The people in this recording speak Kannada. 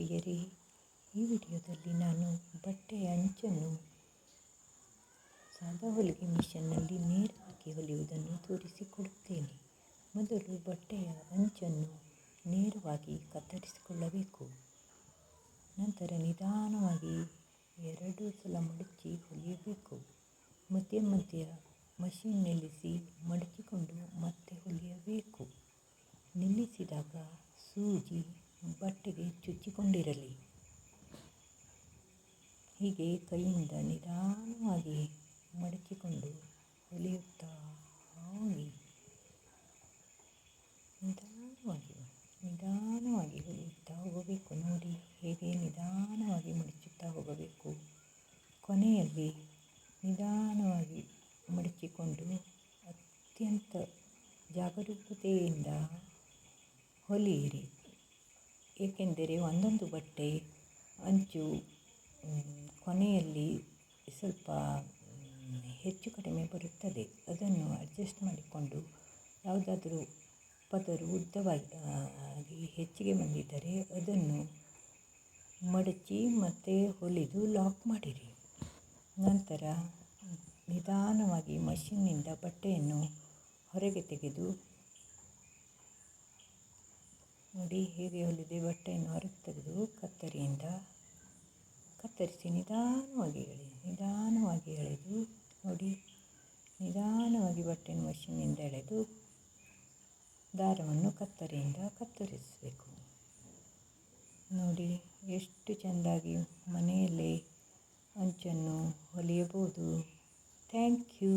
ಪ್ರಿಯರೇ ಈ ವಿಡಿಯೋದಲ್ಲಿ ನಾನು ಬಟ್ಟೆಯ ಅಂಚನ್ನು ಸಾದಾ ಹೊಲಿಗೆ ಮಿಷನ್ನಲ್ಲಿ ನೇರವಾಗಿ ಹೊಲಿಯುವುದನ್ನು ತೋರಿಸಿಕೊಡುತ್ತೇನೆ. ಮೊದಲು ಬಟ್ಟೆಯ ಅಂಚನ್ನು ನೇರವಾಗಿ ಕತ್ತರಿಸಿಕೊಳ್ಳಬೇಕು. ನಂತರ ನಿಧಾನವಾಗಿ ಎರಡು ಸಲ ಮಡಚಿ ಹೊಲಿಯಬೇಕು. ಮಧ್ಯ ಮಧ್ಯ ಮಷೀನ್ ನಿಲ್ಲಿಸಿ ಮಡಚಿಕೊಂಡು ಮತ್ತೆ ಹೊಲಿಯಬೇಕು. ನಿಲ್ಲಿಸಿದಾಗ ಸೂಜಿ ಬಟ್ಟೆಗೆ ಚುಚ್ಚಿಕೊಂಡಿರಲಿ. ಹೀಗೆ ಕೈಯಿಂದ ನಿಧಾನವಾಗಿ ಮಡಚಿಕೊಂಡು ಹೊಲಿಯುತ್ತಾ ಹೋಗಿ. ನಿಧಾನವಾಗಿ ನಿಧಾನವಾಗಿ ಹೊಲಿಯುತ್ತಾ ಹೋಗಬೇಕು. ನೋಡಿ, ಹೇಗೆ ನಿಧಾನವಾಗಿ ಮಡಚುತ್ತಾ ಹೋಗಬೇಕು. ಕೊನೆಯಲ್ಲಿ ನಿಧಾನವಾಗಿ ಮಡಚಿಕೊಂಡು ಅತ್ಯಂತ ಜಾಗರೂಕತೆಯಿಂದ ಹೊಲಿಯಿರಿ. ಏಕೆಂದರೆ ಒಂದೊಂದು ಬಟ್ಟೆ ಅಂಚು ಕೊನೆಯಲ್ಲಿ ಸ್ವಲ್ಪ ಹೆಚ್ಚು ಕಡಿಮೆ ಬರುತ್ತದೆ. ಅದನ್ನು ಅಡ್ಜಸ್ಟ್ ಮಾಡಿಕೊಂಡು ಯಾವುದಾದರೂ ಪದರು ಉದ್ದವಾಗಿ ಹೆಚ್ಚಿಗೆ ಬಂದಿದ್ದರೆ ಅದನ್ನು ಮಡಚಿ ಮತ್ತೆ ಹೊಲಿದು ಲಾಕ್ ಮಾಡಿರಿ. ನಂತರ ನಿಧಾನವಾಗಿ ಮಷಿನ್ನಿಂದ ಬಟ್ಟೆಯನ್ನು ಹೊರಗೆ ತೆಗೆದು ನೋಡಿ, ಹೇಗೆ ಹೊಲಿದೆ ಬಟ್ಟೆಯನ್ನು ಹೊರಗೆ ತೆಗೆದು ಕತ್ತರಿಯಿಂದ ಕತ್ತರಿಸಿ ನಿಧಾನವಾಗಿ ಎಳೆ ನಿಧಾನವಾಗಿ ಎಳೆದು ನೋಡಿ, ನಿಧಾನವಾಗಿ ಬಟ್ಟೆಯನ್ನು ಮಷಿನಿಂದ ಎಳೆದು ದಾರವನ್ನು ಕತ್ತರಿಯಿಂದ ಕತ್ತರಿಸಬೇಕು. ನೋಡಿ, ಎಷ್ಟು ಚೆಂದಾಗಿ ಮನೆಯಲ್ಲೇ ಅಂಚನ್ನು ಹೊಲಿಯಬಹುದು. Thank you.